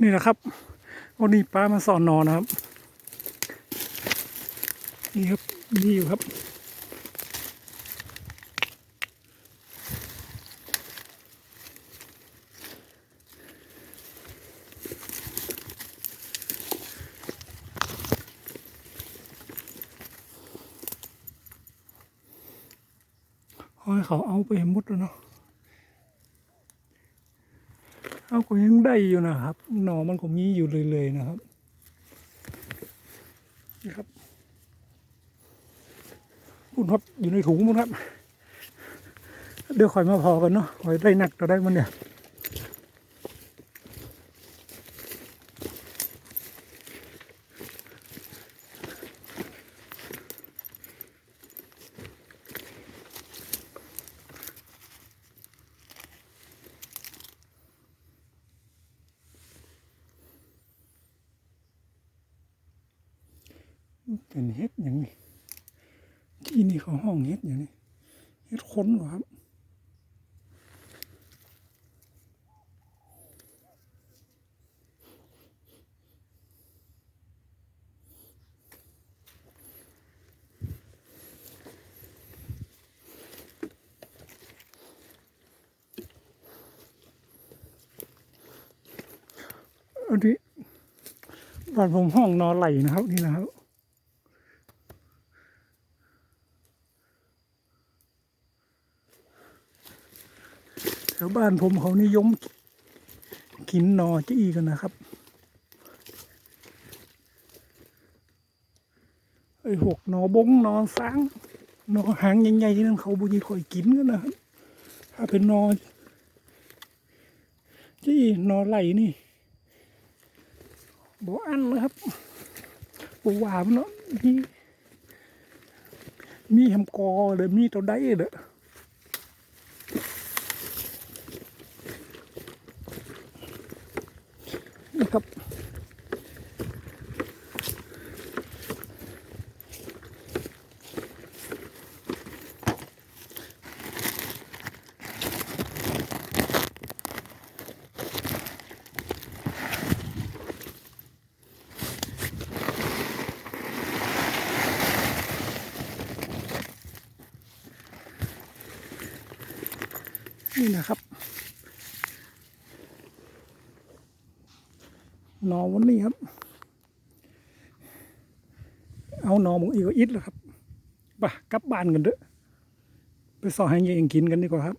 นี่แหละครับ วันนี้ป้ามาสอนนอนนะครับ นี่ครับมีอยู่ครับให้เขาเอาไปหมดแล้วเนาะ เอาก็ยังได้อยู่นะครับ หนอมันก็มีอยู่เลยๆนะครับนี่ครับคุณครับอยู่ในถุงมั้งครับ เดี๋ยวคอยมาพอกันเนาะคอยได้หนักต่อได้มันเนี่ย เป็นเฮ็ดอย่างนี้ที่นี่เขาห้องเฮ็ดอย่างนี้เฮ็ดค้นเหรอครับอันนี้บ้านผมห้องนอนไหลนะครับนี่นะครับ วบ้านผมเขานิยมกินนอจี้กันนะครับไอ้หกนอบงนอสางนอหางใหญ่ๆนั่นเขาบุญค่อยกินกันนะครับถ้าเป็นนอจี้นอไหลนี่บ่อันนะครับบ่หวานเนาะมีมีแฮมกอเลยมีตัวได้เด้อ นะครับ นี่นะครับ นอวันนี้ครับ เอานอหมูอีกก็อิดแล้วครับไปกลับบ้านกันเด้อไปสอให้ยายเองกินกันดีกว่าครับ